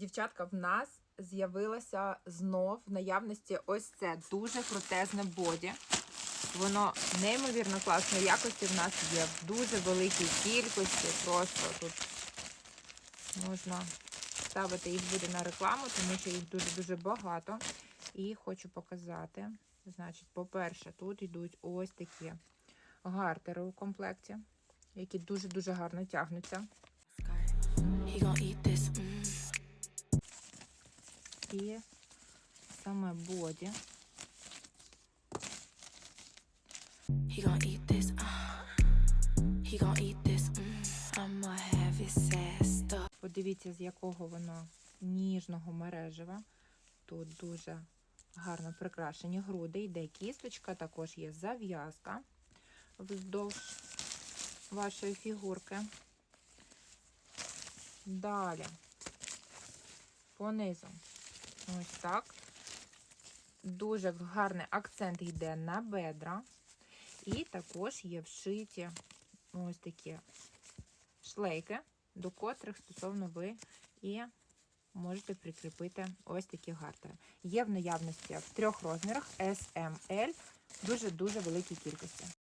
Дівчатка, в нас з'явилося знов в наявності ось це дуже крутезне боді. Воно неймовірно класної якості в нас є в дуже великій кількості. Просто тут можна ставити їх буде на рекламу, тому що їх дуже-дуже багато. І хочу показати. Значить, по-перше, тут йдуть ось такі гартери у комплекті, які дуже-дуже гарно тягнуться. І саме боді. He gon' eat this. Uh. He gon' eat this. Mm. Подивіться, з якого воно ніжного мережева. Тут дуже гарно прикрашені груди, йде кісточка, також є зав'язка вздовж вашої фігурки. Далі, понизу, ось так. Дуже гарний акцент йде на бедра. І також є вшиті ось такі шлейки, до котрих стосовно ви і можете прикріпити ось такі гартери. Є в наявності в трьох розмірах S, M, дуже-дуже великій кількості.